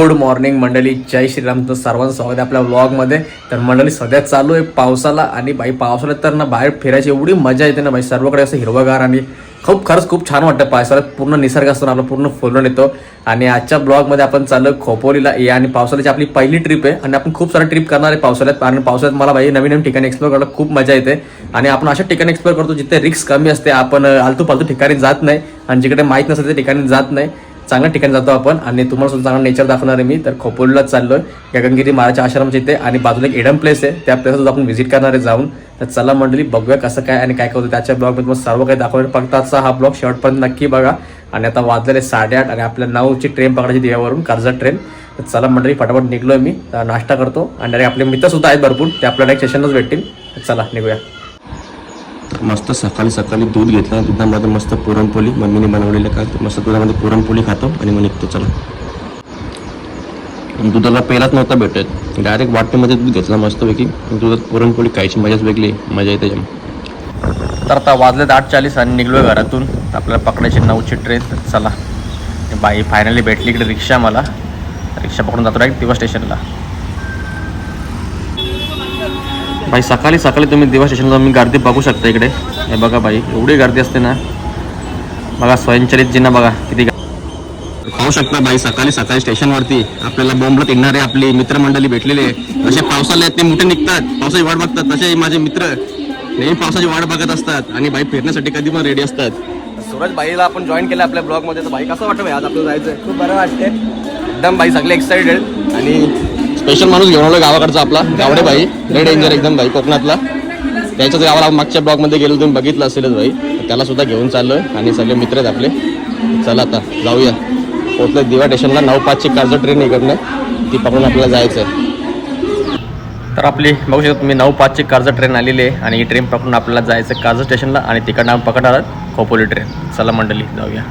Good morning मंडळी. जय श्रीराम. तर सर्वांचं स्वागत आहे आपल्या व्लॉगमध्ये तर मंडळी सध्या चालू आहे पावसाला आणि बाई पावसाला तर ना बाहेर फिरायची एवढी मजा येते ना बाई. सर्वकडे असं हिरवगार आणि खूप खरंच खूप छान वाटतं पावसाळ्यात. पूर्ण निसर्ग असतो आपला पूर्ण फुलून येतो. आणि आजच्या ब्लॉगमध्ये आपण चाललो खोपोलीला. या आणि पावसाळ्याची आपली पहिली ट्रिप आहे. आणि आपण खूप सारा ट्रिप करणार आहे पावसाळ्यात. कारण पावसाळ्यात मला बाई नवीन नवीन ठिकाणी एक्सप्लोर करायला खूप मजा येते. आणि आपण अशा ठिकाणी एक्सप्लोर करतो जिथे रिस्क कमी असते. आपण आलतू फालतू ठिकाणी जात नाही. आणि जिकडे माहीत नसेल त्या ठिकाणी जात नाही. चांगल्या ठिकाणी जातो आपण आणि तुम्हाला सुद्धा चांगला नेचर दाखवणार आहे मी. तर खोपोलीला चाललोय. गगनगिरी महाराजच्या आश्रमच्या इथे आणि बाजूला एक एडम प्लेस आहे. त्या प्लेसला आपण व्हिजिट करणार आहे जाऊन. तर चला मंडळी बघूया कसं काय आणि काय करतो. त्याच्या ब्लॉगमध्ये तुम्हाला सर्व काही दाखवणार फक्त आजचा हा ब्लॉग शेवटपर्यंत नक्की बघा. आणि आता वाजलेले साडेआठ आणि आपल्या नऊची ट्रेन पकडायची दिव्यावरून कर्जत ट्रेन तर चला मंडळी फटाफट निघलोय मी. नाश्ता करतो. आणि आपले मित्र सुद्धा आहेत भरपूर. ते आपल्याला एक सेशनच भेटतील. चला निघूया. मस्त सकाळी सकाळी दूध घेतला दुधामध्ये मस्त पुरणपोळी मम्मीने बनवलेलं का मस्त दुधामध्ये पुरणपोळी खातो आणि मग निघतो चला. दुधाला पहिलाच नव्हता भेटत. डायरेक्ट वाटणीमध्ये दूध घेतलं मस्तपैकी. दुधात पुरणपोळी खायची मजाच वेगळी मजा येते. तर आता वाजलेत आठ चाळीस आणि निघलोय घरातून. आपल्याला पकडायची नऊची ट्रेन चला. बाई फायनली भेटली इकडे रिक्षा मला. रिक्षा पकडून जातो डायरेक्ट दिवस स्टेशनला बाई सकाळी सकाळी तुम्ही दिवा स्टेशनला मी गर्दी बघू शकता इकडे. हे बघा बाई एवढी गर्दी असते ना. बघा स्वयंचलित जिना बघा किती पाहू शकता बाई सकाळी सकाळी स्टेशनवरती आपल्याला बॉम्बला येणारे आपली मित्रमंडळी भेटलेले जसे पावसाळ्यात ते मोठे निघतात. पावसाची वाट बघतात. तसे माझे मित्र नेहमी पावसाची वाट बघत असतात. आणि बाई फिरण्यासाठी कधी पण रेडी असतात. सूरज बाईला आपण जॉईन केलं आपल्या ब्लॉगमध्ये. तर बाई कसं वाटतं आज आपलं जायचं खूप बरं वाटते एकदम बाई सगळे एक्साइटेड आणि स्पेशल माणूस घेऊन आलो गावाकडचा आपला गावडे भाई रेड डेंजर एकदम भाई कोकणातला. त्याच्याच गावाला मागच्या ब्लॉगमध्ये गेलो तुम्ही बघितलं असेलच भाई. त्याला सुद्धा घेऊन चाललो आणि सगळे मित्र आहेत आपले. चला आता जाऊया. पोहोचलं दिवा स्टेशनला नऊ पाचची कारचं ट्रेन इकडनं. ती पकडून आपल्याला जायचं आहे तर आपली बघू शकता तुम्ही नऊ पाचची कर्ज ट्रेन आलेली आहे आणि ही ट्रेन पकडून आपल्याला जायचं कर्ज स्टेशनला आणि तिकडनं आम्ही पकडणार आहोत खोपोली ट्रेन चला मंडळी जाऊया.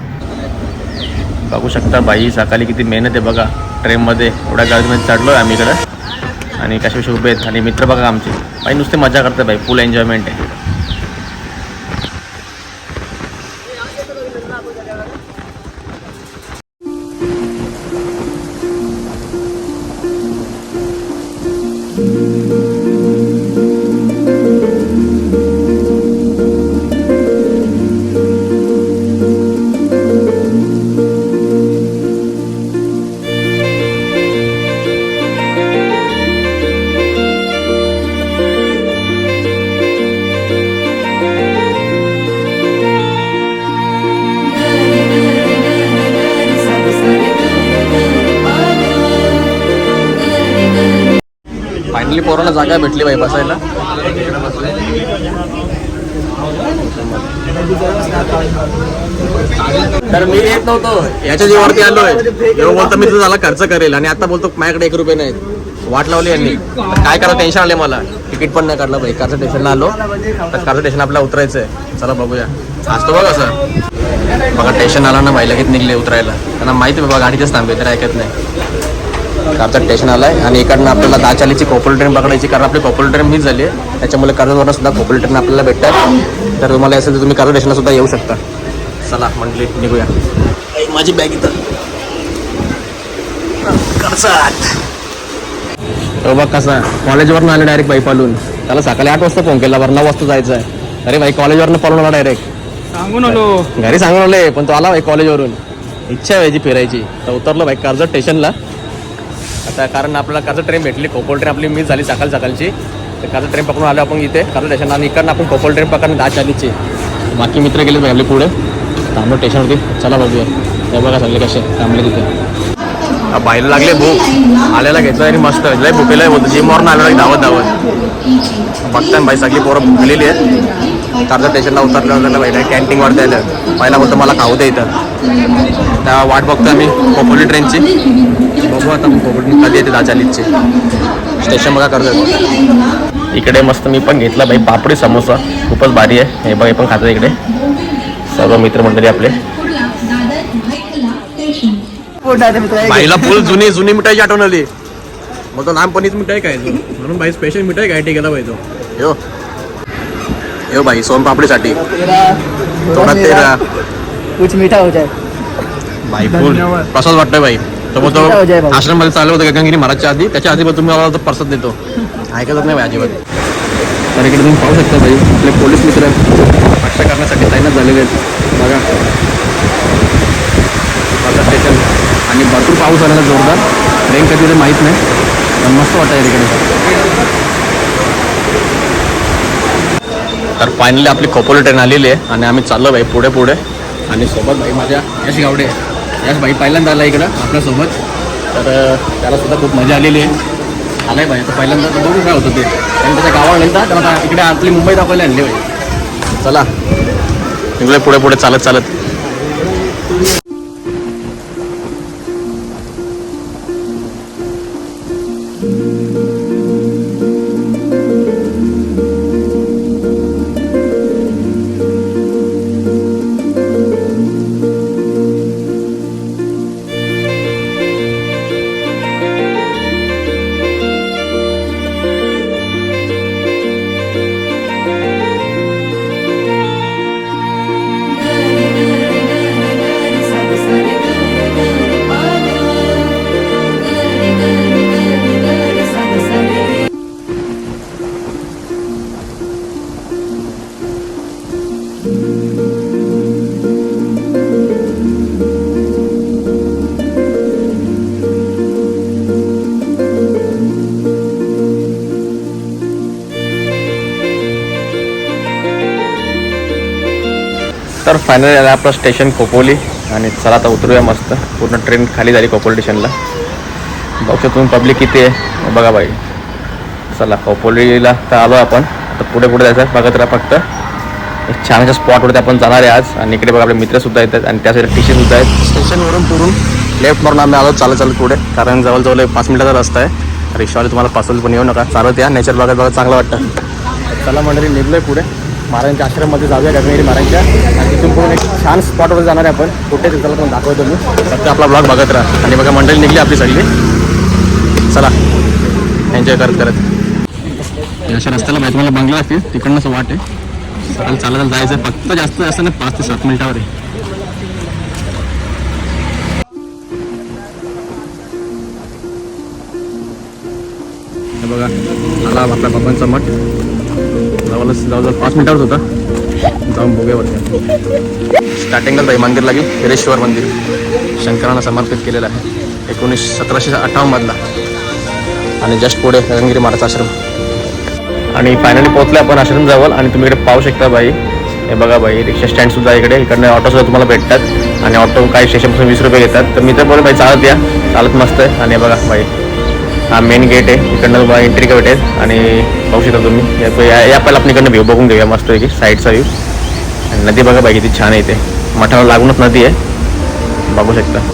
बघू शकता बाई सकाळी किती मेहनत आहे बघा. ट्रेनमध्ये एवढ्या गाडीमध्ये चढलो आहे आम्ही इकडं. आणि कशा उभे आहेत. आणि मित्र बघा आमचे. बाई नुसते मजा करतात बाई. फुल एन्जॉयमेंट आहे. जागा भेटली बाई बसायला. तर मी येत नव्हतो. याच्या जीवावरती आलोय. एवढं बोलतो मी तुझा झाला खर्च करेल. आणि आता बोलतो माझ्याकडे एक रुपये नाहीत. वाट लावली यांनी. काय करा टेन्शन आले मला. तिकीट पण नाही काढलं बाई. कारचं स्टेशनला आलो. तर कारचं स्टेशन आपल्याला उतरायचं आहे चला बघूया. असतो बघ असं. बघा टेन्शन आला ना बाई लगेच निघले उतरायला. त्यांना माहिती आहे बाबा गाडीचेच थांबे तर ऐकत नाही. कारचं स्टेशन आलाय. आणि इकडनं आपल्याला दाचालीची कोपल ट्रेन पकडायची कारण आपली कोपल ट्रेन मिस झाली आहे. त्याच्यामुळे कर्जतवरनं सुद्धा कोपल ट्रेन आपल्याला भेटतात. तर तुम्हाला असेल तर तुम्ही कर्ज स्टेशनला सुद्धा येऊ शकता. चला म्हटली निघूया. माझी बॅग इथं. कर्जत तो बघ कसा. कॉलेजवरनं आलं डायरेक्ट बाई पालून त्याला सकाळी आठ वाजता फोन केला बरं नऊ वाजता जायचं आहे. अरे भाई कॉलेजवरनं पळून आला डायरेक्ट सांगून आलो. घरी सांगून आले पण तो आला भाई कॉलेजवरून इच्छा आहे याची फिरायची. तर उतरलो भाई कर्जत स्टेशनला आता कारण आपल्याला कसं ट्रेन भेटली कोपल ट्रेन आपली मिस झाली सकाळ सकाळची. तर कर्जत ट्रेन पकडून आलो आपण इथे. कर्जत स्टेशन आणि इकडनं आपण कोपल ट्रेन पकडून दहा चालीची. बाकी मित्र गेले आपले पुढे. थांबलो स्टेशनवरती चला बघूया. हे बघा सगळे कसे थांबले तिथे. बाहेर लागले भूक. आलेला घेतलं आणि मस्त. लय भुकेला होतं जिमवरून आलेला धावत धावत. बघताय बाई सगळी पोरं भुकलेली आहेत. कर्जत स्टेशनला उतरल्यावर त्याला बाई कॅन्टीनवरती आलं पहिला बोलतो मला खाऊ द्या इथं. त्या वाट बघतो आम्ही कोपोली ट्रेनची बघू आता कोपोली कधी येते चाळीसची स्टेशन बघा कर्जत इकडे मस्त मी पण घेतला बाई पापडी समोसा. खूपच भारी आहे. हे बघ हे पण खातो इकडे. सर्व मित्रमंडळी आपले. बाईला फुल जुनी जुनी मिठाईची आठवण आली. मग तो लहानपणीच मिठाई काय म्हणून बाई स्पेशल मिठाई काय गेला पाहिजे यो. यो बाई सोनपापडीसाठी तोंडात तेरा. कुछ मीठा हो जाए. बाई फुल कसंच वाटतंय बाई. सोबत तो आश्रममध्ये चालू होतं गंगागिरी महाराजच्या आधी? त्याच्या आधी पण तुम्ही मला तो प्रसाद देतो. ऐकतच नाही भाई अजिबात. तर इकडे तुम्ही पाहू शकता भाई आपले पोलीस मित्र रक्षा करण्यासाठी तैनात झालेले आहेत. बघा. स्टेशन आणि भरपूर पाऊस आलेला जोरदार. ट्रेन कधी ते माहीत नाही. पण मस्त वाटतं या ठिकाणी तर फायनली आपली खोपोली ट्रेन आलेली आहे. आणि आम्ही चाललो भाई पुढे पुढे. आणि सोबत भाई माझ्या यश गावडे. यश भाई पहिल्यांदा आला इकडं आपल्यासोबत. तर त्याला सुद्धा खूप मजा आलेली आहे. आलाय भाई तर पहिल्यांदा तर बघू काय होतं ते. आणि त्याच्या गावाला नेलता त्याला आता इकडे आपली मुंबई दाखवायला आणली बाई. चला. इकडे पुढे पुढे चालत चालत. तर फायनली आला आपलं स्टेशन खोपोली आणि चला आता उतरूया मस्त. पूर्ण ट्रेन खाली झाली खोपोली स्टेशनला बघू शकतो तुम्ही पब्लिक किती आहे. बघा बाई. चला खोपोलीला तर आलो आपण. आता पुढे पुढे जायचं आहे. बघत राहा फक्त. एक छानशा स्पॉटवरती आपण जाणार आहे आज. आणि इकडे बघा आपले मित्रसुद्धा येतात आणि त्या साईड टी सुद्धा आहेत. स्टेशनवरून पुरून लेफ्ट मारून आम्ही आलो. चालत चालत पुढे. कारण जवळजवळ एक पाच मिनिटाचा रस्ता आहे. रिक्षावाले तुम्हाला पासवलं पण येऊ नका. चालत या. नेचर बघत बघा चांगलं वाटतं. चला मंडळी निघलोय पुढे. महाराजांच्या आश्रममध्ये जाऊया गगनगिरी महाराजांच्या. आणि तिथून पण एक छान स्पॉटवर जाणार आहे आपण. कुठे ते पण दाखवतो मी. फक्त आपला ब्लॉग बघत राहा. आणि बघा मंडळी निघली आपली सगळी. चला. एन्जॉय करत करत. अशा रस्त्याला माहिती मला बंगला असतील. तिकडनंच वाट आहे. चाल चालत जायचं फक्त जास्त जास्त नाही पाच ते सात मिनिटावर आहे. बघा आला आपल्या बाबांचा मठ. जवळच जवळजवळ पाच मिनिटावरच होता. जाऊन बघूया वरती स्टार्टिंगला बाई मंदिर लागेल हिरेश्वर मंदिर. शंकरांना समर्पित केलेलं आहे. एकोणीस सतराशे अठ्ठावन्न मधला. आणि जस्ट पुढे रंगिरी महाराज आश्रम. आणि फायनली पोहोचले आपण आश्रम जवळ. आणि तुम्ही इकडे पाहू शकता बाई. हे बघा बाई रिक्षा स्टँडसुद्धा आहे इकडे. इकडनं ऑटोसुद्धा तुम्हाला भेटतात. आणि ऑटो काही स्टेशनपासून वीस रुपये घेतात. तर मी तर बोल बाई चालत या. चालत मस्त आहे. आणि हे बघा बाई हा मेन गेट आहे. इकडनं तुम्हाला एंट्री गेट आहे. आणि पाहू शकता तुम्ही. या- या पहिला आपण इकडनं व्ह्यू बघून घेऊया मस्त पैकी. साईडचा व्ह्यू आणि नदी बघा बाई किती छान आहे इथे. मठाला लागूनच नदी आहे. बघू शकता.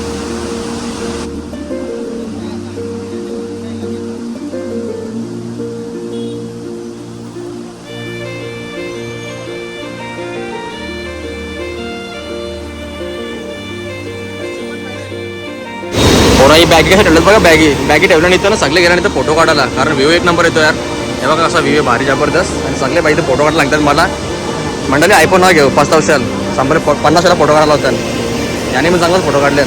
बॅगी कसं ठेवल्यात बघा बॅगी बॅगी ठेवल्यानंतर ना सगळे गेल्यानंतर फोटो काढायला. कारण व्ह्यू एक नंबर येतो यार. हे बघा कसा व्ह्यू आहे भारी जबरदस्त. आणि सगळे पाहिजे फोटो काढायला लागतात मला. मंडळी आयफोन ना घेऊ पाच वर्षाल संपले पन्नास वेळा फोटो काढायला होता. याने मी चांगलाच फोटो काढले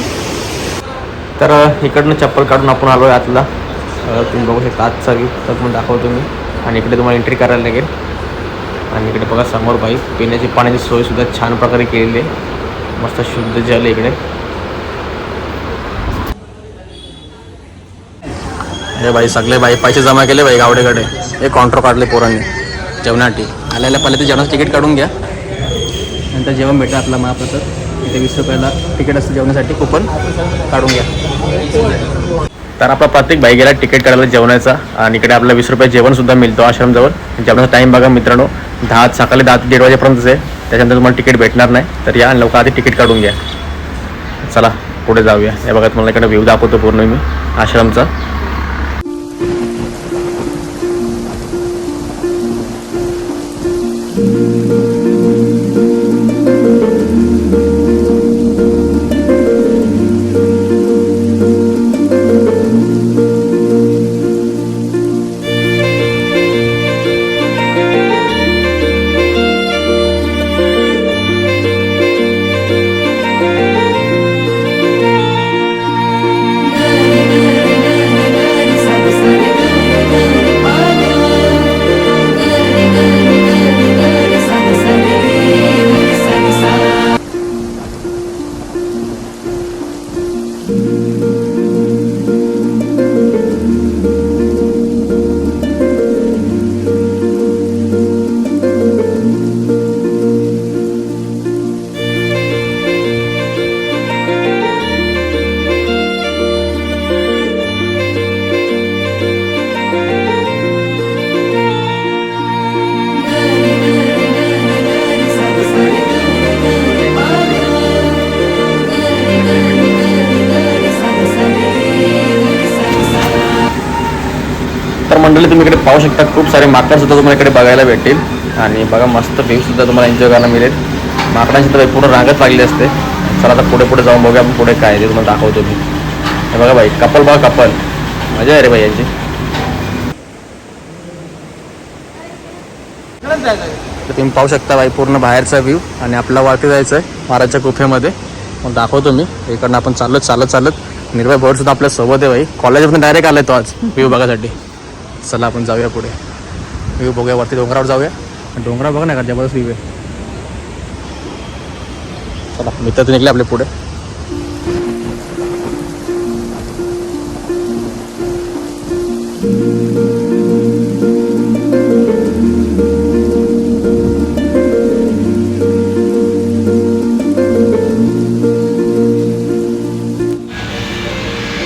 तर इकडनं चप्पल काढून आपण आलो आहे आतला तुम्ही बघू शकता आजचा व्ह्यू तर तुम्ही दाखवतो मी. आणि इकडे तुम्हाला एंट्री करायला लागेल. आणि इकडे बघा समोर बाई पिण्याची पाण्याची सोयसुद्धा छान प्रकारे केलेली आहे. मस्त शुद्ध जल आहे इकडे. हे बाई सगळे बाई पैसे जमा केले बाई गावडेकडे. हे कॉन्ट्रो काढले पोरांनी. जेवणासाठी. आल्याला पहिले ते जेवणाचं तिकीट काढून घ्या. नंतर जेवण भेटतं आपला महाप्रसाद. इथे वीस रुपयाला तिकीट असतं जेवणासाठी. कुपन काढून घ्या. तर आपला प्रत्येक बाई गेला तिकीट काढायला जेवणाचा आणि इकडे आपल्याला वीस रुपये जेवणसुद्धा मिळतो आश्रमजवळ. जेवणाचा टाईम बघा मित्रांनो. दहा सकाळी दहा ते दीड वाजेपर्यंतच आहे. त्याच्यानंतर तुम्हाला तिकीट भेटणार नाही. तर या लवकर आधी तिकीट काढून घ्या. चला पुढे जाऊया. या बघा तुम्हाला इकडे व्ह्यू दाखवतो पूर्ण मी. आश्रमचा. मंडळी तुम्ही इकडे पाहू शकता खूप सारे माकड सुद्धा तुम्हाला इकडे बघायला भेटतील. आणि बघा मस्त व्ह्यू सुद्धा तुम्हाला एन्जॉय करायला मिळेल. माकडांची तर पूर्ण रांगत लागली असते. चला आता पुढे पुढे जाऊन बघूया आपण पुढे काय ते तुम्हाला दाखवतो मी. हे बघा भाई कपल बघा कपल. मजा आहे रे भाई यांची. तर तुम्ही पाहू शकता भाई पूर्ण बाहेरचा व्ह्यू आणि आपला वाटे जायचं आहे महाराजच्या गुफेमध्ये. मग दाखवतो मी. इकडनं आपण चालत चालत चालत निर्भय भोर सुद्धा आपल्यासोबत आहे भाई कॉलेजमधून डायरेक्ट आलाय तो आज व्ह्यू बघायसाठी. चला आपण जाऊया पुढे. व्ह्यू बघूया वरती डोंगरावर जाऊया. डोंगरावर बघा ना का जबरदस्त व्ह्यू आहे चला मित्र तर निघले आपले पुढे.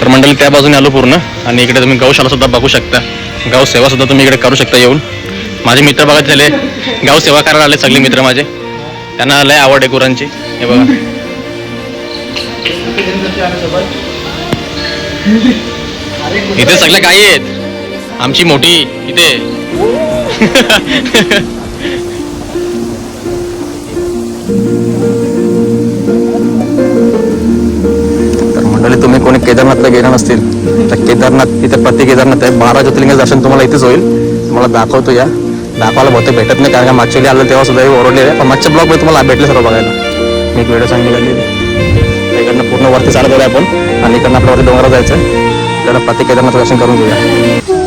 तर मंडळी त्या बाजूने आलो पूर्ण. आणि इकडे तुम्ही गौशाला सुद्धा बघू शकता. गाव सेवा सुद्धा तुम्ही इकडे करू शकता येऊन. माझे मित्र बघा झाले गाव सेवा करायला आले सगळे मित्र माझे. त्यांना लय आवड आहे गुरांची. हे बघा. इथे सगळे काही आहेत. आमची मोठी इथे. तर मंडळी तुम्ही कोणी केदारनाथला गेला नसतील. तर केदारनाथ इथे प्रति केदारनाथ आहे. बारा ज्योतिर्लिंग दर्शन तुम्हाला इथेच होईल. तुम्हाला दाखवतो या. दाखवायला बहुतेक भेटत नाही कारण का मागच्या आलं तेव्हा सुद्धा ओरडले पण मागच्या ब्लॉगमध्ये तुम्हाला भेटले सर्व बघायला. मी एक व्हिडिओ चांगली काढलेली इकडनं पूर्ण वरती चालत आहे आपण. आणि इकडनं आपल्या वरती डोंगरावर जायचं इकडं प्रति केदारनाथ दर्शन करून घेऊया.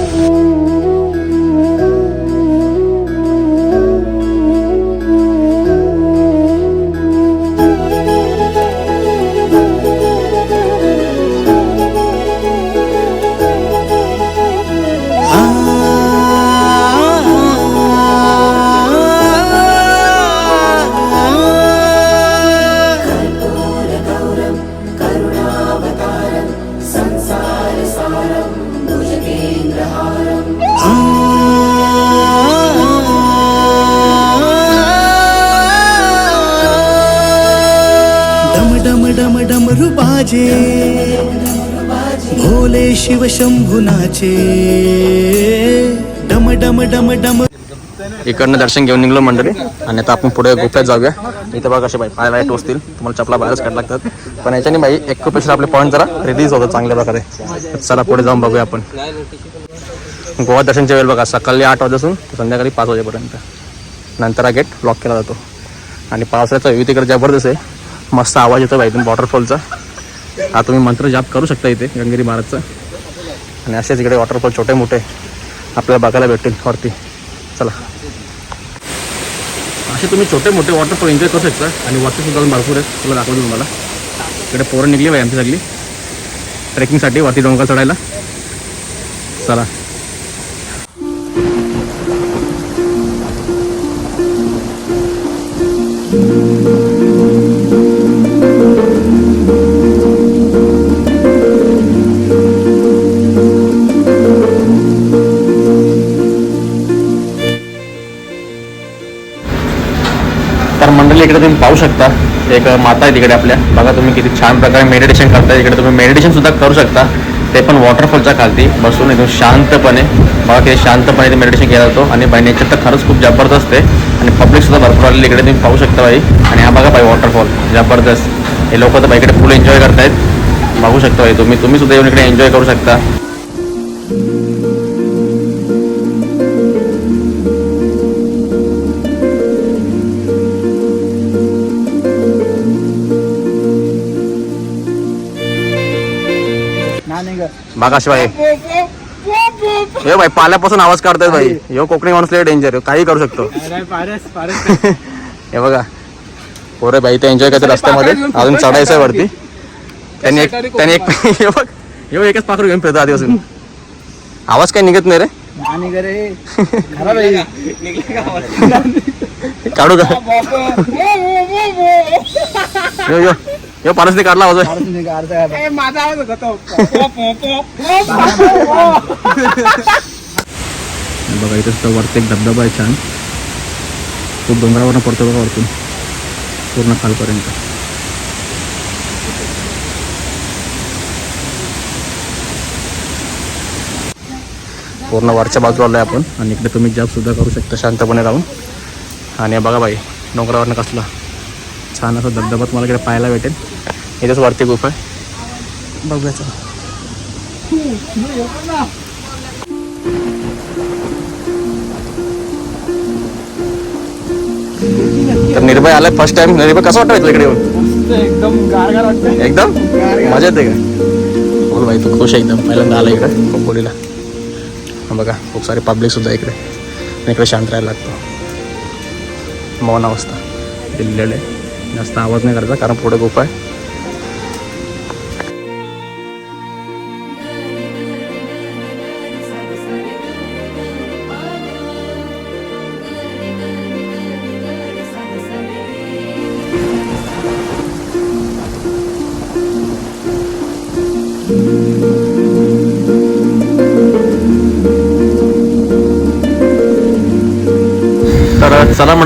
शंभुनाचे. डम डम डम डम. इकडनं दर्शन घेऊन निघलो मंडळी. आणि आता आपण पुढे गुफेत जाऊया. इथे बघा कसे बाई पाय वाईट असतील तुम्हाला चपला बाहेरच काढ लागतात. पण याच्याने बाई एक पेक्षा आपले पॉईंट जरा रिलीज होतं चांगल्या प्रकारे. चला पुढे जाऊन बघूया आपण. गोवा दर्शनच्या वेळ बघा. सकाळी आठ वाजेपासून संध्याकाळी पाच वाजेपर्यंत. नंतर हा गेट लॉक केला जातो. आणि पावसाळ्याचा व्यू तिकडे जबरदस्त आहे. मस्त आवाज येतो बाई वॉटरफॉलचा हा तुम्ही मंत्र जाप करू शकता इथे गंगेरी महाराजचा. आणि असेच इकडे वॉटरफॉल छोटे मोठे आपल्याला बघायला भेटतील वरती. चला. असे तुम्ही छोटे मोठे वॉटरफॉल एन्जॉय करू शकता आणि वॉटरफॉल अजून भरपूर आहेत. तुला दाखवतो तुम्हाला. इकडे पोरं निघली बाई आमची सगळी ट्रेकिंगसाठी वरती डोंगर चढायला. चला. तर इकडे तुम्ही पाहू शकता. एक माता आहे तिकडे आपल्या. बघा तुम्ही किती छान प्रकारे मेडिटेशन करताय. इकडे तुम्ही मेडिटेशन सुद्धा करू शकता. ते पण वॉटरफॉलच्या खालती बसून एकदम शांतपणे. बघा किती शांतपणे ते मेडिटेशन केला जातो. आणि बाई नेचर तर खरंच खूप जबरदस्त आहे. आणि पब्लिक सुद्धा भरपूर आलेली इकडे तुम्ही पाहू शकता बाई. आणि हा बघा बाई वॉटरफॉल जबरदस्त. हे लोक तर बाईकडे फुल एन्जॉय करतायत. बघू शकता बाई तुम्ही. तुम्ही सुद्धा येऊन इकडे एन्जॉय करू शकता. बघा शिवाय हे भाई पाल्यापासून आवाज काढतायत भाई ह्यो कोकणी माणूस लय डेंजर काही करू शकतो. हे बघा. पोरे भाई ते एन्जॉय करते रस्त्यामध्ये. अजून चढायचं आहे वरती. त्यांनी एक त्यांनी एक हे बघ. ह्यो एकच पाखरू घेऊन फिरतो आधीपासून. आवाज काही निघत नाही रे. काढू का? यो यो यो पारस काढला. आवाज होय. बघा इथं सुद्धा वरती एक धबधबा आहे छान. खूप डोंगरावरनं पडतो बघा वरतून. पूर्ण खालपर्यंत. पूर्ण वरच्या बाजूला आलो आहे आपण. आणि इकडे तुम्ही जॉब सुद्धा करू शकता शांतपणे राहून. आणि हे बघा बाई डोंगरावरनं कसला छान असं धबधबा तुम्हाला इकडे पाहायला भेटेल. इथेच वरती गुफा आहे. बघूया चला. तर निर्भय आलाय फर्स्ट टाइम निर्भय कसं वाटतं इकडे येऊन? एकदम मजा येते का? बोल भाई तू खुश आहे एकदम. पहिल्यांदा आला इकडे खोपोलीला बघा खूप सारे पब्लिक सुद्धा इकडे. इकडे शांत राहायला लागतो. मौन अवस्था. दिलेले जास्त आवाज नाही करायचा कारण पुढे गुफा आहे.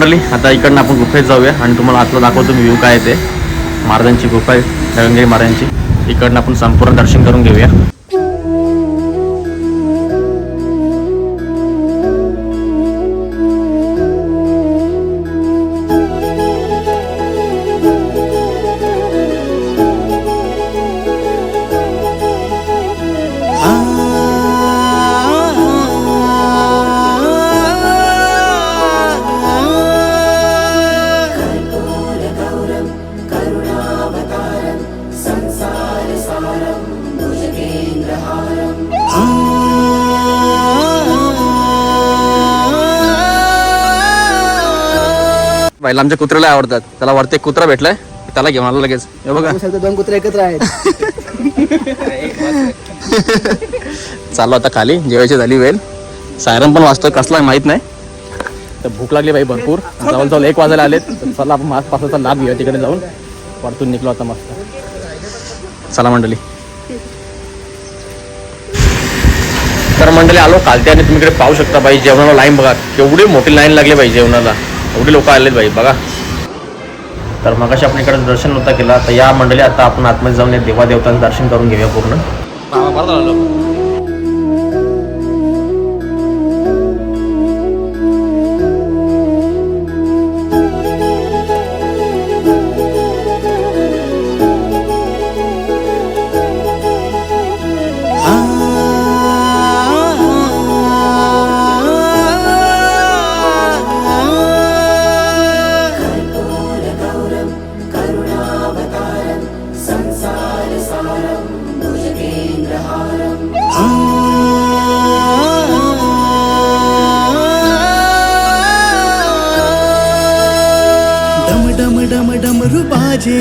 मंडळी आता इकडनं आपण गुफेत जाऊया आणि तुम्हाला आतला दाखवतो मी व्ह्यू काय ते. महाराजांची गुफा आहे रंगगिरी महाराजांची. इकडनं आपण संपूर्ण दर्शन करून घेऊया. बाईला आमच्या कुत्र्याला आवडतात. त्याला वरती एक कुत्रा भेटलाय. त्याला घेऊन आलो लगेच. हे बघा. दोन कुत्रे एकत्र आहेत. चाललो आता खाली. जेवायची झाली वेळ. सायरन पण वाजतोय. कसला माहीत नाही. तर भूक लागली बाई भरपूर. जवळजवळ एक वाजायला आलेत. तर चला आपण मास पासाचा लाभ घेऊया तिकडे जाऊन. वरतून निघलो आता मस्त. चला मंडळी. तर मंडळी आलो. कालते आणि तुम्ही इकडे पाहू शकता बाई जेवणाला लाईन बघा. केवढी मोठी लाईन लागली बाई जेवणाला. एवढी लोक आलेत बाई बघा. तर मगाशी आपण इकडे दर्शन नव्हता केला तर या मंडळी आता आपण आतमध्ये जाऊन या देवादेवतांचं दर्शन करून घेऊया पूर्ण. डम डमरू बाजे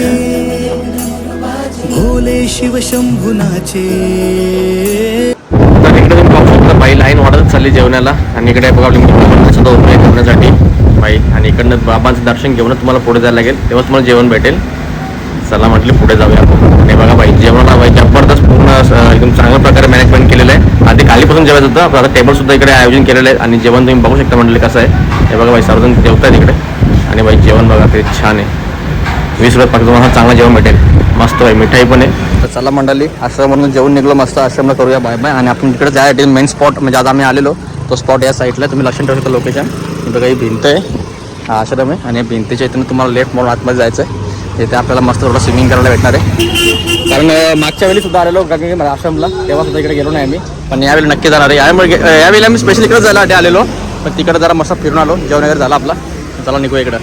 भोले शिव शंभुनाचे तर इकडे तुम्ही पाहू शकता बाई लाईन वाढत चालली जेवणाला. आणि इकडे बघा आपली सुद्धा उभे आहे बाई आणि इकडनं बाबांचं दर्शन घेऊनच तुम्हाला पुढे जायला लागेल. तेव्हाच तुम्हाला जेवण भेटेल. चला म्हटले पुढे जाऊया आपण. आणि बघा बाई जेवणाला बाई जबरदस्त पूर्ण एकदम चांगल्या प्रकारे मॅनेजमेंट केलेलं आहे. आधी खालीपासून जेवायचं होतं आता टेबल सुद्धा इकडे आयोजन केलेलं आहे. आणि जेवण तुम्ही बघू शकता म्हटले कसं आहे. हे बघा बाई सर्वजण जेवतात इकडे. आणि बाई जेवण बघा ते छान आहे. वीस रुपयात फक्त तुम्हाला चांगलं जेवण भेटेल. मस्त आहे मिठाई पण आहे. तर चला मंडळी आश्रममधून जेवण निघलो मस्त आश्रमला करूया बाय बाय आणि आपण तिकडे जायसाठी मेन स्पॉट म्हणजे आज आम्ही आलेलो. तो स्पॉट या साईडला तुम्ही लक्षात ठेवू शकता लोकेशन तिथं काही भिंत आहे हा आश्रम आहे. आणि या भिंतीच्या इथून तुम्हाला लेफ्ट म्हणून आतमध्ये जायचं आहे इथे आपल्याला मस्त थोडं स्विमिंग करायला भेटणार आहे. कारण मागच्या वेळी सुद्धा आलेलो गंगे आश्रमला. तेव्हा सुद्धा इकडे गेलो नाही आम्ही. पण यावेळी नक्की जाणार आहे. यामुळे यावेळी आम्ही स्पेशल इकडे जायला आलेलो. पण तिकडे जरा मस्त फिरून आलो. जेवण वगैरे झालं आपला. चला निघूया इकडं.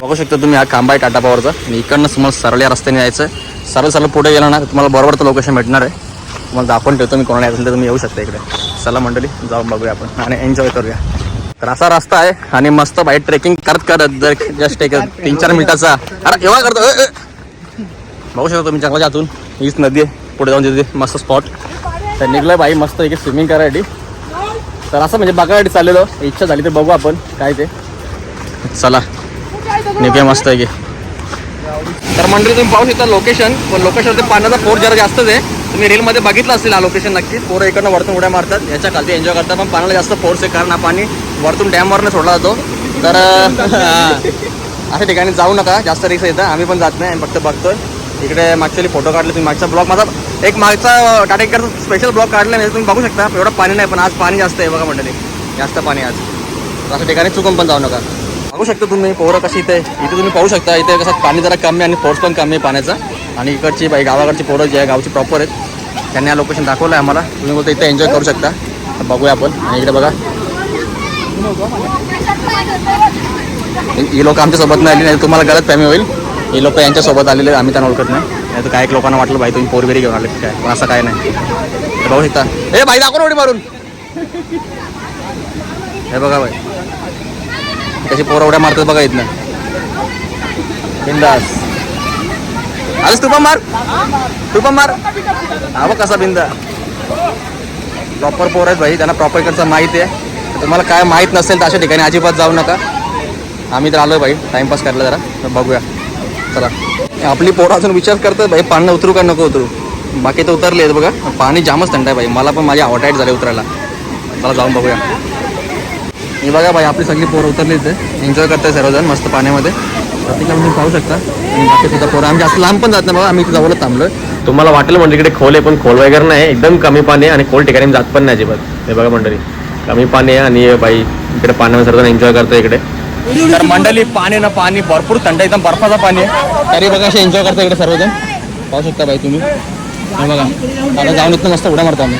बघू शकता तुम्ही हा खांबा आहे टाटा पॉवरचा. आणि इकडनं तुम्हाला सरळ या रस्त्याने यायचं. सरळ सरळ पुढे गेलं ना तुम्हाला बरोबर तर लोकेशन भेटणार आहे. तुम्हाला दाखवून ठेवतो मी कोणाला असेल तर तुम्ही येऊ शकता इकडे. चला मंडळी जाऊन बघूया आपण आणि एन्जॉय करूया. तर असा रस्ता आहे आणि मस्त बाईक ट्रेकिंग करत करत जर जस्ट एक तीन चार मिनिटाचा. अरे एवढा करतो. बघू शकता तुम्ही जंगलाच्या आतून. हीच नदी आहे. पुढे जाऊन तिथे मस्त स्पॉट तर निघलं बाई मस्त एक स्विमिंग करायसाठी. तर असं म्हणजे बघायसाठी चाललेलो. इच्छा झाली तर बघू आपण. काय ते. चला निघूया मस्त आहे की. तर मंडळी तुम्ही पाहू शकता लोकेशन पण लोकेशन पाण्याचा फोर्स जरा जास्तच आहे. तुम्ही रीलमध्ये बघितलं असेल हा लोकेशन नक्कीच. पोरं इकडनं वरतून उड्या मारतात. याच्या खालती एन्जॉय करतात. पण पाण्याला जास्त फोर्स आहे कारण हा पाणी वरतून डॅमवरनं सोडला जातो. तर अशा ठिकाणी जाऊ नका. जास्त रिक्स येतं आम्ही पण जात नाही. फक्त बघतोय. इकडे मागच्याली फोटो काढले तुम्ही. मागचा ब्लॉग माझा एक मागचा टाटेकरचा स्पेशल ब्लॉग काढला म्हणजे तुम्ही बघू शकता. एवढं पाणी नाही पण आज पाणी जास्त आहे बघा मंडळी. जास्त पाणी आज. अशा ठिकाणी चुकून पण जाऊ नका. बघू शकता तुम्ही पोरं कशी इथे इथे तुम्ही पाहू शकता इथे कसं पाणी जरा कमी आहे आणि फोर्स पण कमी आहे पाण्याचा. आणि इकडची बाई गावाकडची पोरं जी आहे गावची प्रॉपर आहेत. त्यांनी हा लोकेशन दाखवलं आहे आम्हाला. तुम्ही बोलतो इथे एन्जॉय करू शकता. बघूया आपण. आणि इकडे बघा. ही लोक आमच्यासोबत नाही आली नाही तुम्हाला गलत फॅमी होईल. ही लोक यांच्यासोबत आलेले आम्ही त्यांना ओळखत नाही. नाही तर काय एक लोकांना वाटलं भाई तुम्ही पोरबिरी घेऊन आले काय? पण असं काय नाही. बघू शकता. हे भाई दाखव उडी मारून. हे बघा भाई कशी पोरं उड्या मारतात बघा इथनं. बिंदास. आलीस तू पण मार. तू पण मार. हा बघ कसा बिंदा. प्रॉपर पोर आहेत भाई त्यांना प्रॉपर इकडचं माहिती आहे. तुम्हाला काय माहीत नसेल तर अशा ठिकाणी अजिबात जाऊ नका. आम्ही तर आलो भाई टाइमपास करायला जरा. तर बघूया. चला. आपली पोरं अजून विचार करतात भाई पाणी उतरू का नको उतरू? बाकी तर उतरले आहेत बघा. पाणी जामच थंड आहे भाई. मला पण माझी आवटाईट झाली उतरायला. चला जाऊन बघूया. हे बघा भाई आपली सगळी पोरं उतरली इथे. एन्जॉय करताय सर्वजण मस्त पाण्यामध्ये. प्रत्येकाला तुम्ही पाहू शकता. आणि बाकी सुद्धा पोरं. आम्ही जास्त लांब पण जात नाही बघा आम्ही इथे जवळच थांबलोय. तुम्हाला वाटेल म्हणजे इकडे खोल आहे पण खोल वगैरे नाही. एकदम कमी पाणी आहे आणि खोल ठिकाणी जात पण नाही अजिबात. हे बघा मंडळी कमी पाणी आहे आणि बाई इकडे पाण्यामध्ये सर्वजण एन्जॉय करतो इकडे. तर मंडळी पाणी ना पाणी भरपूर थंड एकदम बर्फाचा पाणी आहे. तरी बघा असे एन्जॉय करता इकडे सर्वजण. पाहू शकता बाई तुम्ही. हे बघा. आता जाऊन इथं मस्त उड्या मारतो आम्ही.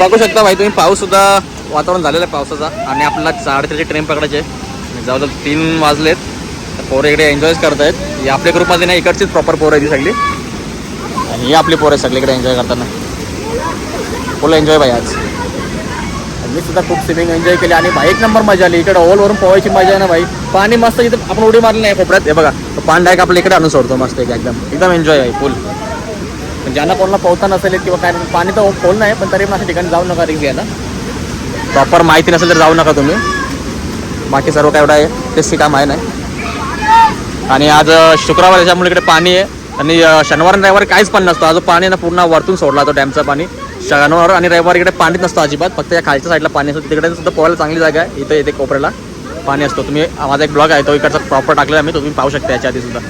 बघू शकता भाई तुम्ही पाऊस सुद्धा वातावरण झालेलं आहे पावसाचा आणि आपल्याला साडेतीनची ट्रेन पकडायची आहे. जवळजवळ तीन वाजलेत. तर पोरं इकडे एन्जॉयच करतायत. ही आपल्या ग्रुपमध्ये नाही इकडचीच प्रॉपर पोरं आहे ती सगळी. आणि ही आपली पोरं आहे सगळीकडे एन्जॉय करताना. फुल एन्जॉय भाई आज. मी सुद्धा खूप स्विमिंग एन्जॉय केली आणि भाई एक नंबर मजा आली. इकडे ओलवरून पोहायची मजा आहे ना भाई. पाणी मस्त इथं आपण उडी मारली नाही कोपऱ्यात हे बघा तो पान डायक आपल्या इकडे आणून सोडतो मस्त एक एकदम. एकदम एन्जॉय आहे फुल ज्यांना कोणाला पोहता नसेल किंवा काय पाणी तर खोल नाही पण तरी पण अशा ठिकाणी जाऊ नका रिक्स घ्यायला. प्रॉपर माहिती नसेल तर जाऊ नका तुम्ही. बाकी सर्व काय एवढं आहे तेच काम आहे नाही आणि आज शुक्रवार याच्यामुळे इकडे पाणी आहे. आणि शनिवार आणि रविवारी काहीच पाणी नसतं. आज पाणी ना पूर्ण वरतून सोडला तो डॅमचं पाणी. शनिवार आणि रविवारी इकडे पाणीच नसतं अजिबात. फक्त या खालच्या साईडला पाणी असतं. तिकडे सुद्धा पोहायला चांगली जागा आहे. इथे इथे कोपऱ्याला पाणी असतो. तुम्ही माझा एक ब्लॉग आहे तो इकडचा प्रॉपर टाकलेला आहे मी. तो तुम्ही पाहू शकता याच्या आधी सुद्धा.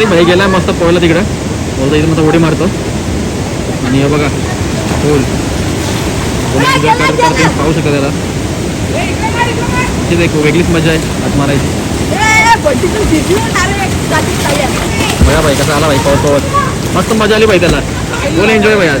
प्रत्येक भाई गेला मस्त पोहायला तिकडे. बोलता इथे मस्त उडी मारतो. आणि हे बघा फुल. पाहू शकता त्याला. तिथे एक वेगळीच मजा आहे हात मारायची. बघा भाई कसा आला भाई पाऊस पावत मस्त मजा आली भाई त्याला. बोल एन्जॉय भाई आज.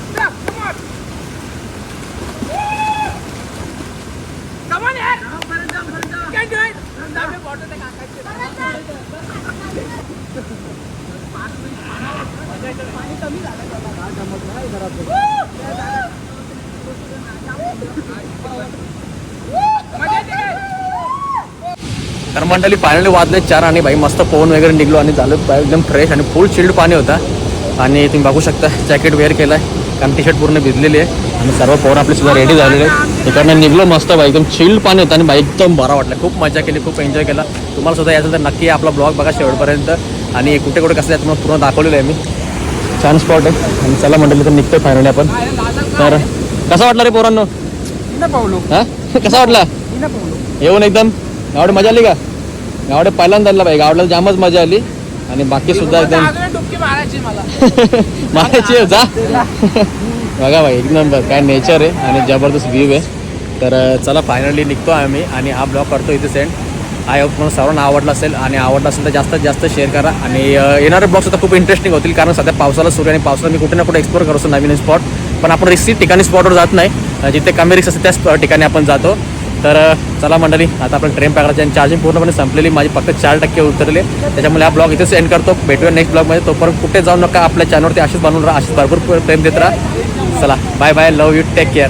तर मंडळी फायनली वाजले चार आणि भाई मस्त पोहून वगैरे निघलो आणि झालं. बाय एकदम फ्रेश आणि फुल चिल्ड पाणी होता. आणि तुम्ही बघू शकता जॅकेट वेअर केलं आहे कारण टी शर्ट पूर्ण भिजलेली आहे. आणि सर्व पोहून आपले सुद्धा रेडी झालेले आहे इकडनं निघलो मस्त बाई एकदम चिल्ड पाणी होतं आणि बाई एकदम बरा वाटलं. खूप मजा केली खूप एन्जॉय केला. तुम्हाला सुद्धा याचं तर नक्की आपला ब्लॉग बघा शेवटपर्यंत. आणि कुठे कुठे कसं आहे तुम्हाला पूर्ण दाखवलेलं आहे मी. छान स्पॉट आहे. आणि चला मंडळी तर निघतोय फायनली आपण. तर कसा वाटला रे पोरांनो? हा? कसा वाटला? येऊन एकदम? गावडे मजा आली का? गावडे पहिल्यांदा आला बाई. गावडला जामच मजा आली. आणि बाकी सुद्धा एकदम मारायची जा. बघा भाई एक नंबर. काय नेचर आहे आणि जबरदस्त व्ह्यू आहे. तर चला फायनली निघतो आम्ही आणि हा ब्लॉग करतो इथे सेंड आय होप तुम्हाला सर्वांना आवडला असेल आणि आवडला असेल तर जास्तीत जास्त शेअर करा. आणि येणारे ब्लॉग सुद्धा खूप इंटरेस्टिंग होतील कारण सध्या पावसाला सुरू आणि पावसाला मी कुठे ना कुठे एक्सप्लोर करतो नवीन स्पॉट पण आपण रिस्की ठिकाणी स्पॉटवर जात नाही. जिथे कमी रिक्स असते त्याच ठिकाणी आपण जातो. तर चला मंडळी आता आपण ट्रेन पकडायची आणि चार्जिंग पूर्णपणे संपलेली. माझी फक्त चार टक्के उतरले. त्याच्यामुळे हा ब्लॉग इथेच एंड करतो. भेटूया नेक्स्ट ब्लॉगमध्ये तोपर्यंत कुठे जाऊ नका आपल्या चॅनलवरती अशीच बनवून राहा. अशीच भरपूर प्रेम देत राहा. चला bye bye love you take care